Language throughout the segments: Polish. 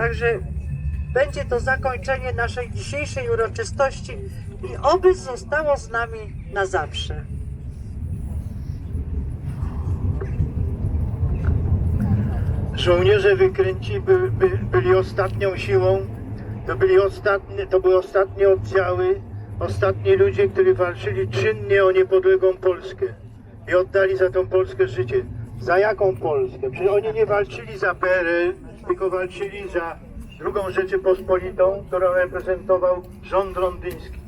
Także będzie to zakończenie naszej dzisiejszej uroczystości i oby zostało z nami na zawsze. Żołnierze wykręci by, by, byli ostatnią siłą, to, byli ostatnie, to były ostatnie oddziały, ostatni ludzie, którzy walczyli czynnie o niepodległą Polskę i oddali za tą Polskę życie. Za jaką Polskę? Przecież oni nie walczyli za PRL, tylko walczyli za drugą Rzeczypospolitą, którą reprezentował rząd londyński.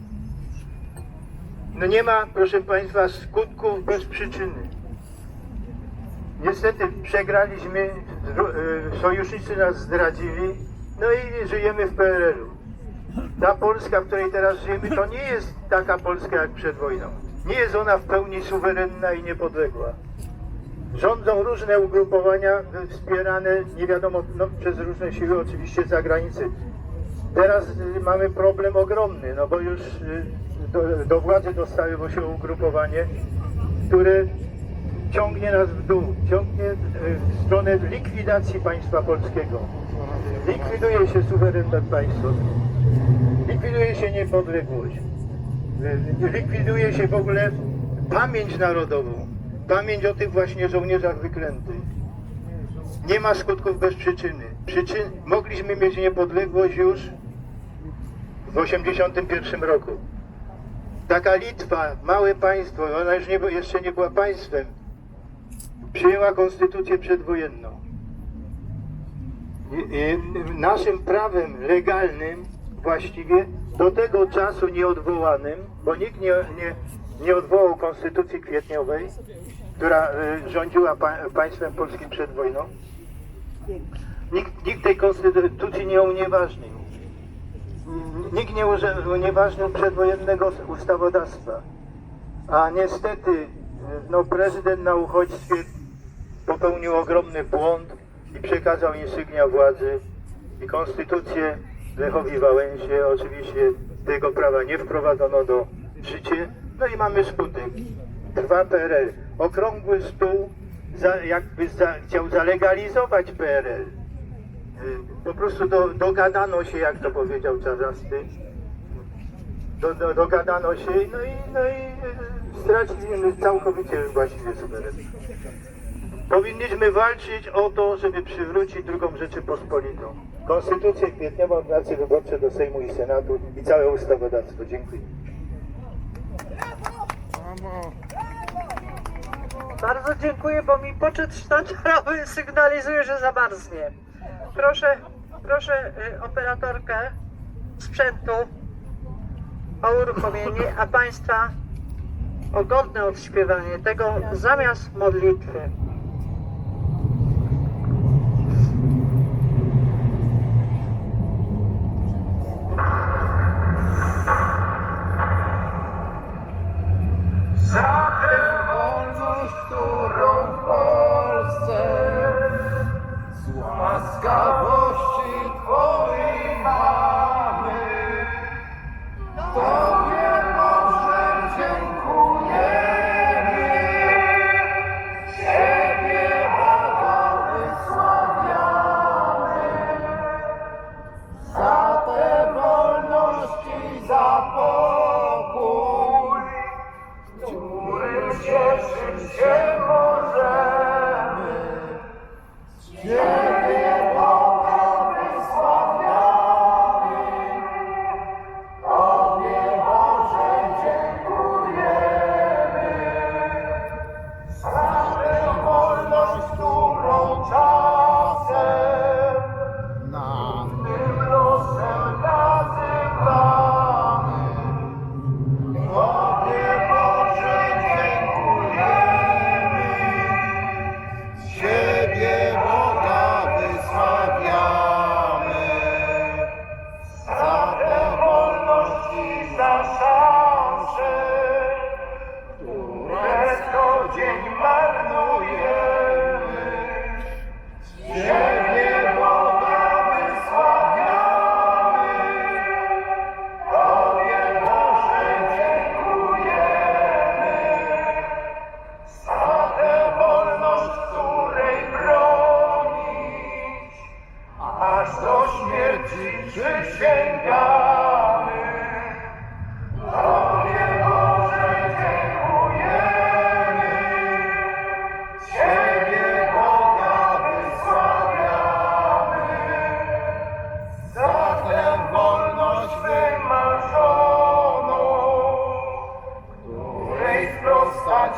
No nie ma, proszę Państwa, skutków bez przyczyny. Niestety przegraliśmy, y, sojusznicy nas zdradzili, no i żyjemy w PRL-u. Ta Polska, w której teraz żyjemy, to nie jest taka Polska jak przed wojną. Nie jest ona w pełni suwerenna i niepodległa. Rządzą różne ugrupowania y, wspierane, nie wiadomo, no, przez różne siły oczywiście z zagranicy. Teraz y, mamy problem ogromny, no bo już y, do, do władzy dostało się ugrupowanie, które ciągnie nas w dół, ciągnie e, w stronę likwidacji państwa polskiego. Likwiduje się suwerenność państwa, likwiduje się niepodległość, likwiduje się w ogóle pamięć narodową, pamięć o tych właśnie żołnierzach wyklętych. Nie ma skutków bez przyczyny. Przyczyn, mogliśmy mieć niepodległość już w 1981 roku. Taka Litwa, małe państwo, ona już nie, jeszcze nie była państwem, przyjęła konstytucję przedwojenną. I, i naszym prawem legalnym właściwie do tego czasu nieodwołanym, bo nikt nie, nie, nie odwołał konstytucji kwietniowej, która y, rządziła pa, państwem polskim przed wojną, nikt, nikt tej konstytucji nie unieważnił. Nikt nie unieważnił przedwojennego ustawodawstwa. A niestety y, no, prezydent na uchodźstwie popełnił ogromny błąd i przekazał insygnia władzy i konstytucję Lechowi Wałęsie. Oczywiście tego prawa nie wprowadzono do życia. No i mamy skutek. Trwa PRL. Okrągły stół za, jakby za, chciał zalegalizować PRL. Y, Po prostu do, dogadano się, jak to powiedział Czarzasty. Do, do, dogadano się no i, no i y, straciliśmy całkowicie właściwie suwerenność. Powinniśmy walczyć o to, żeby przywrócić drugą Rzeczypospolitą. Konstytucję kwietniową, ordynacje wyborcze do Sejmu i Senatu i całe ustawodawstwo. Dziękuję. Bardzo dziękuję, bo mi poczet sztandarowy sygnalizuje, że zamarznie. Proszę, proszę y, operatorkę sprzętu o uruchomienie, a Państwa o godne odśpiewanie tego zamiast modlitwy. Yeah.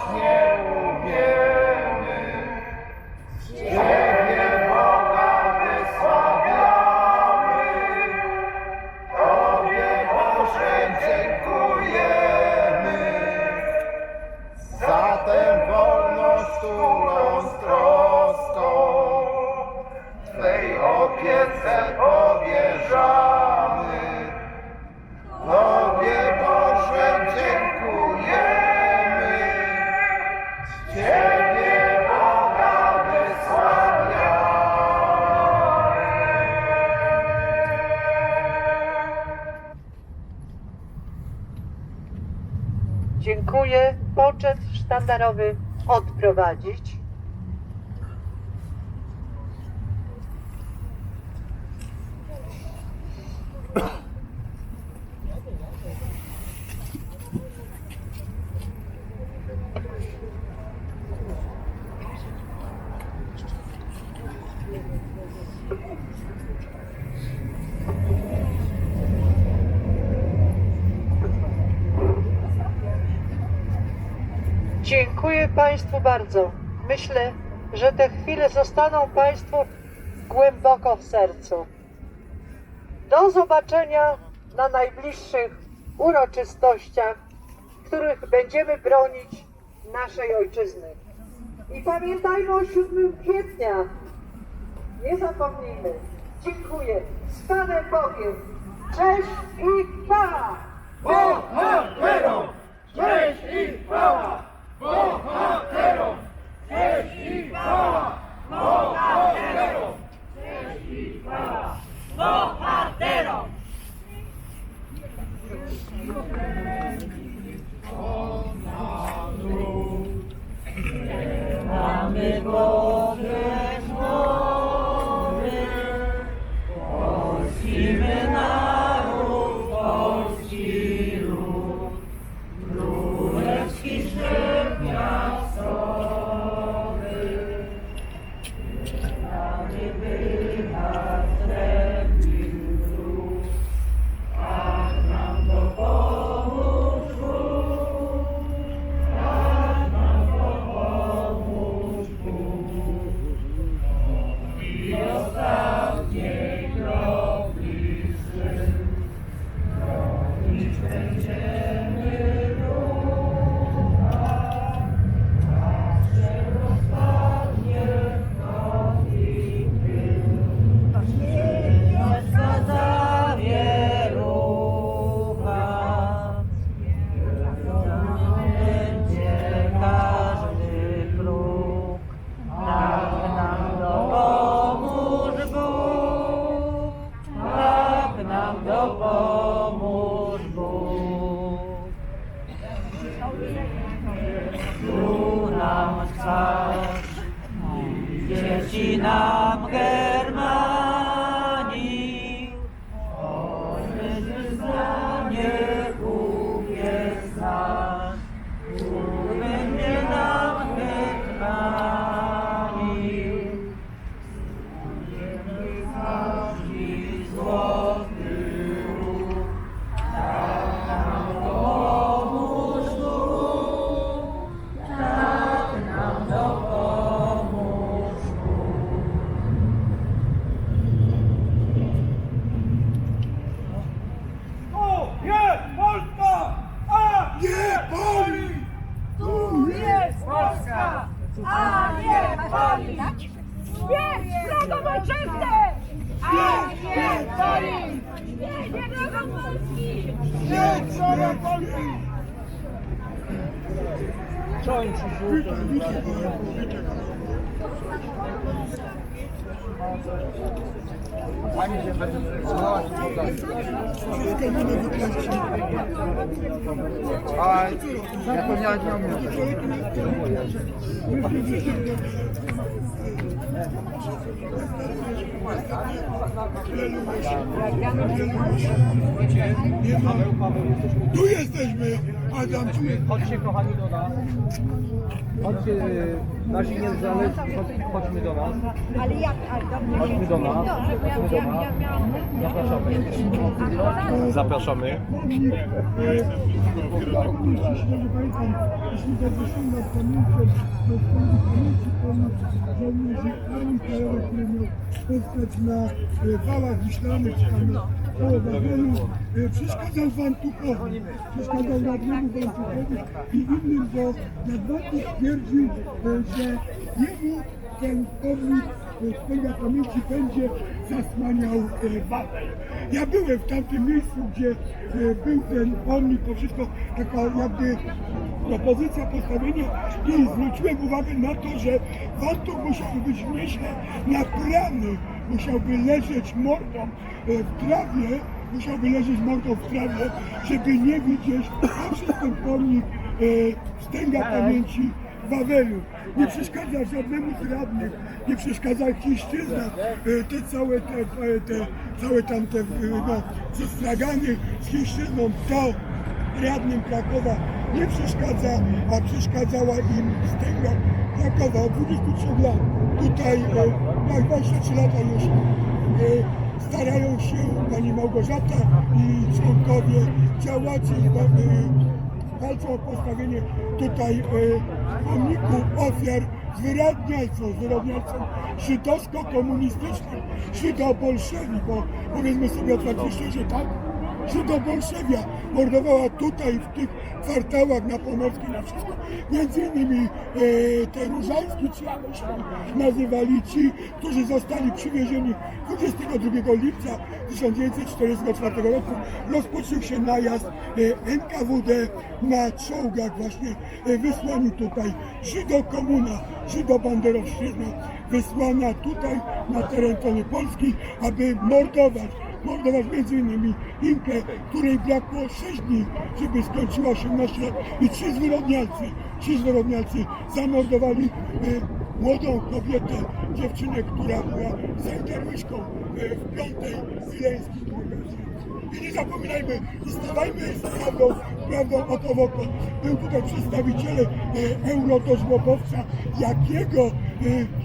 Yeah. Poczet sztandarowy odprowadzić. Dziękuję Państwu bardzo. Myślę, że te chwile zostaną Państwu głęboko w sercu. Do zobaczenia na najbliższych uroczystościach, w których będziemy bronić naszej ojczyzny. I pamiętajmy o 7 kwietnia. Nie zapomnijmy. Dziękuję. Z Panem Bogiem. Cześć i chwała! Bohaterom! Cześć i chwała! Bohaterom! Cześć i chwała! Bohaterom! Będzie A zapomniałem nie umiem. Tu jesteśmy, Adam, tu. Chodźcie kochani do nas. Chodźcie, nasi niezależni, chodź- chodźmy do nas. Ale jak? Ale. Chodźmy do nas. Chodźmy do nas. miałam... Zapraszamy. Zapraszamy. Na e, wałach wiślanych, czy tam na koło. E, Przeszkadzał Wantukowi, przeszkadzał radnemu Wantukowi i innym, bo na Wantuk twierdził, e, że jemu ten pomnik e, swojej pamięci będzie zasłaniał e, Wawel. Ja byłem w tamtym miejscu, gdzie e, był ten pomnik, to wszystko taka jakby propozycja postawienia i zwróciłem uwagę na to, że Wantuk musiałby być nieźle naprany, musiałby leżeć mordą e, w trawie, musiałby leżeć mordą w trawie, żeby nie widzieć poprzez ten pomnik e, wstęga pamięci Wawelu. Nie przeszkadza żadnemu z radnych, nie przeszkadza chińszczyzna, e, te całe te, te całe tamte no, ze stragany z chińszczyzną, to radnym Krakowa nie przeszkadza, a przeszkadzała im wstęga Krakowa od 23 lat. Tutaj e, jak 23 lata już e, starają się pani Małgorzata i członkowie działacze e, walczą o postawienie tutaj e, pomniku ofiar zwyrodnialcą, zwyrodnialcą żydowsko-komunistycznym, żydo-bolszewi, bo powiedzmy sobie otwarcie szczerze, tak? Żydo-bolszewia mordowała tutaj w tych kwartałach na Pomorskim na wszystko. Między innymi e, te Różański, czy jak się nazywali ci, którzy zostali przywiezieni 22 lipca 1944 roku. Rozpoczął się najazd e, NKWD na czołgach właśnie e, wysłani tutaj Żydo-komuna, Żydo-banderowszczyzna wysłana tutaj na teren Polski, aby mordować mordować między innymi Inkę, której brakło 6 dni, żeby skończyła się nasza i trzy zwyrodnialcy, trzy zwyrodnialcy zamordowali e, młodą kobietę, dziewczynę, która była sanitariuszką e, w piątej delegacji. I nie zapominajmy, i stawajmy z prawdą, prawdą oko w oko. Był tutaj przedstawiciele e, eurodożłobowca, jakiego,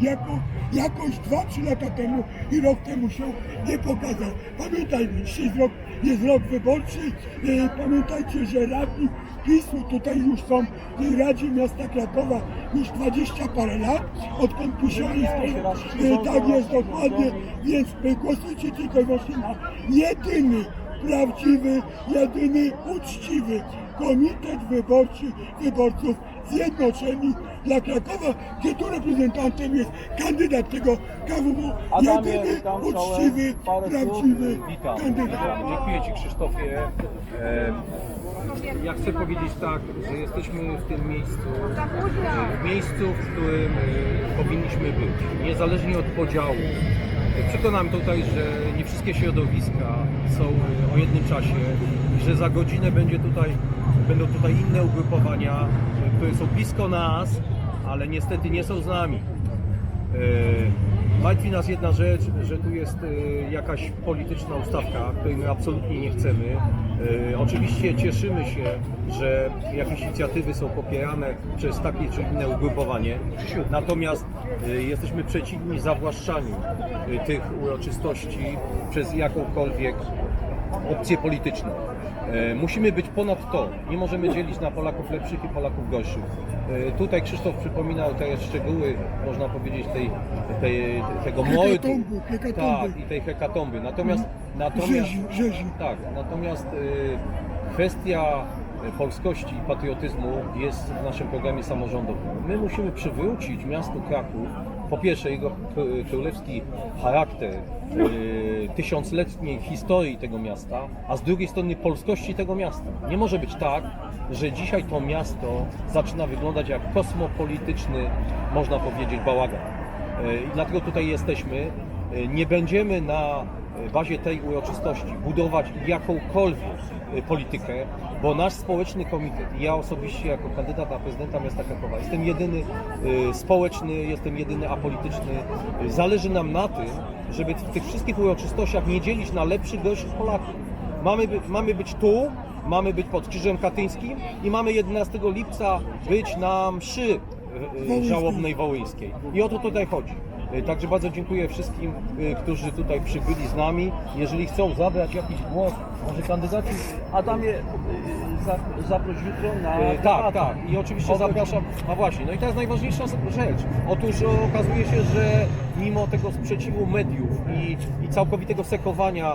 jako, jakoś 2-3 lata temu i rok temu się nie pokazał. Pamiętajmy, dzisiaj rok, jest rok wyborczy. E, pamiętajcie, że radni PiSu tutaj już są w Radzie Miasta Krakowa już 20 parę lat, odkąd Tusioli e, tak jest dokładnie, więc głosujcie tylko i wyłącznie na jedyny prawdziwy, jedyny uczciwy komitet wyborczy wyborców zjednoczeni dla Krakowa, gdzie tu reprezentantem jest kandydat tego KWW, Adamie, jedyny witam, uczciwy, słów. prawdziwy Witam. kandydat. Dziękuję Ci Krzysztofie. E, ja chcę powiedzieć tak, że jesteśmy w tym miejscu, w miejscu, w którym e, powinniśmy być, niezależnie od podziału. Przekonam tutaj, że nie wszystkie środowiska są e, o jednym czasie że za godzinę będzie tutaj, będą tutaj inne ugrupowania, które są blisko nas, ale niestety nie są z nami. E, Martwi nas jedna rzecz, że tu jest e, jakaś polityczna ustawka, której my absolutnie nie chcemy. E, Oczywiście cieszymy się, że jakieś inicjatywy są popierane przez takie czy inne ugrupowanie, natomiast jesteśmy przeciwni zawłaszczaniu tych uroczystości przez jakąkolwiek opcję polityczną. E, Musimy być ponad to. Nie możemy dzielić na Polaków lepszych i Polaków gorszych. E, Tutaj Krzysztof przypominał te szczegóły, można powiedzieć, tej, tej, tego hekatomby. Tak, i tej hekatomby. Natomiast, natomiast Rzezi, rzezi. tak, natomiast e, kwestia polskości i patriotyzmu jest w naszym programie samorządowym. My musimy przywrócić miastu Kraków, po pierwsze jego kró- królewski charakter, e, tysiącletniej historii tego miasta, a z drugiej strony polskości tego miasta. Nie może być tak, że dzisiaj to miasto zaczyna wyglądać jak kosmopolityczny, można powiedzieć, bałagan. E, I dlatego tutaj jesteśmy. E, Nie będziemy na bazie tej uroczystości budować jakąkolwiek politykę, bo nasz społeczny komitet, i ja osobiście jako kandydat na prezydenta miasta Krakowa, jestem jedyny e, społeczny, jestem jedyny apolityczny. E, Zależy nam na tym, żeby w tych wszystkich uroczystościach nie dzielić na lepszych, gorszych Polaków. Mamy, mamy być tu, mamy być pod Krzyżem Katyńskim i mamy 11 lipca być na mszy e, e, żałobnej wołyńskiej. I o to tutaj chodzi. E, Także bardzo dziękuję wszystkim, e, którzy tutaj przybyli z nami. Jeżeli chcą zabrać jakiś głos, może kandydaci Adamie, y, za, zaproś jutro na E, Tak, debatę. tak. I oczywiście zapraszam. A właśnie, no i teraz najważniejsza rzecz. Otóż okazuje się, że mimo tego sprzeciwu mediów i, i całkowitego sekowania